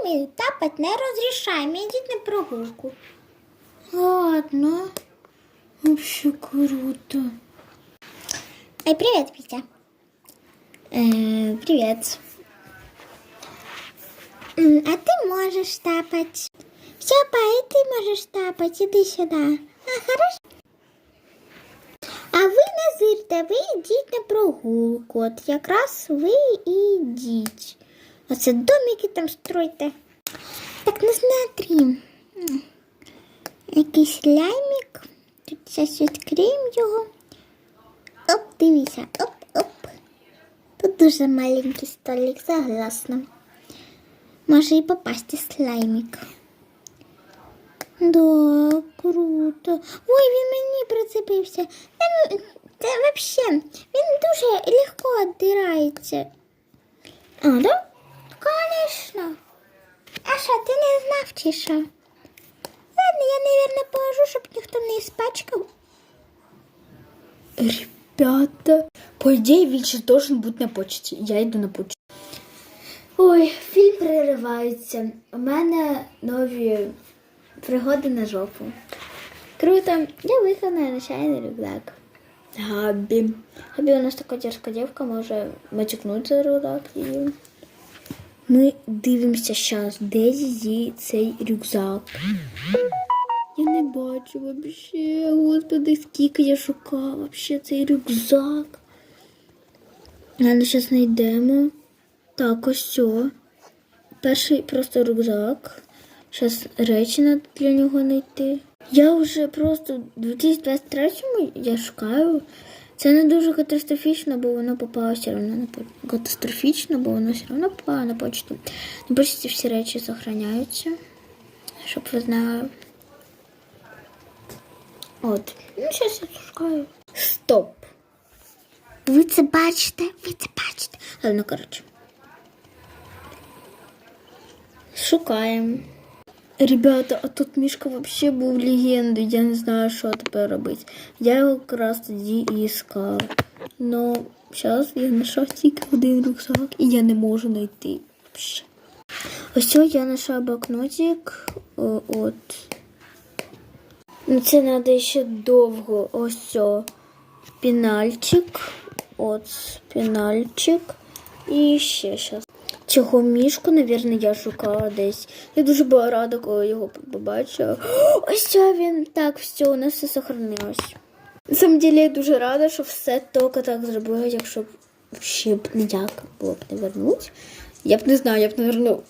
слаймі тапать не розрішаємо. Ідіть на прогулку. Ладно. Вообще круто. Эй, привет, Петя. Э, привет. М, А ты можешь тапать. Все, па, и ты можешь тапать. Иди сюда. А, хорошо? А ви не зирте, ви йдіть на прогулку. От якраз ви і йдіть. Оце домики там стройте. Так, ну смотри. М, Якийсь лямик. Тут зараз відкриємо його. Оп, дивіться. Оп, оп. Тут дуже маленький столик, согласна. Може і попасти слаймик. Да, круто. Ой, він мені прицепився. Та ну, Це вообще, він дуже легко віддирається. А, да? Конечно. А що, ти не знав чи що? Ладно, я, наверное, положу, щоб ніхто не іспачкав. Ребята, по ідеї він ще должен бути на почті. Я йду на почту. Ой, фільм переривається. У мене нові пригоди на жопу. Круто, я виконаю начальний рюкзак. Габі. Габі у нас така дерзка дівка, може матюкнути за рюкзак її. Ми дивимося зараз, де її цей рюкзак. Я не бачу вообще. Господи, скільки я шукала вообще цей рюкзак. Ладно, зараз знайдемо. Так, ось все. Перший просто рюкзак. Зараз речі треба для нього знайти. Я вже просто в 2023-му я шукаю. Це не дуже катастрофічно, бо воно попало все одно на почту. Катастрофічно, бо воно все одно попало на почту. На почті всі речі зберігаються, щоб ви знали. От. Ну, зараз я шукаю. Стоп. Ви це бачите? Ви це бачите? Ладно, коротше. Шукаємо. Ребята, а тут Мішка вообще був легендою. Я не знаю, що тепер робити. Я його якраз тоді і іскала. Но зараз я знайшов тільки один рюкзак і я не можу знайти. Ось я знайшла блокнотик. О, От. Ну, це треба ще довго. Ось. Пінальчик. От пінальчик. І ще щас. Цього мішку, напевно, я шукала десь. Я дуже була рада, коли його побачила. Ось він. Так, все, у нас все сохранилось. На самом деле, я дуже рада, що все тільки так зробила, якщо б ще б ніяк було б не вернуть. Я б не знаю, я б не вернув.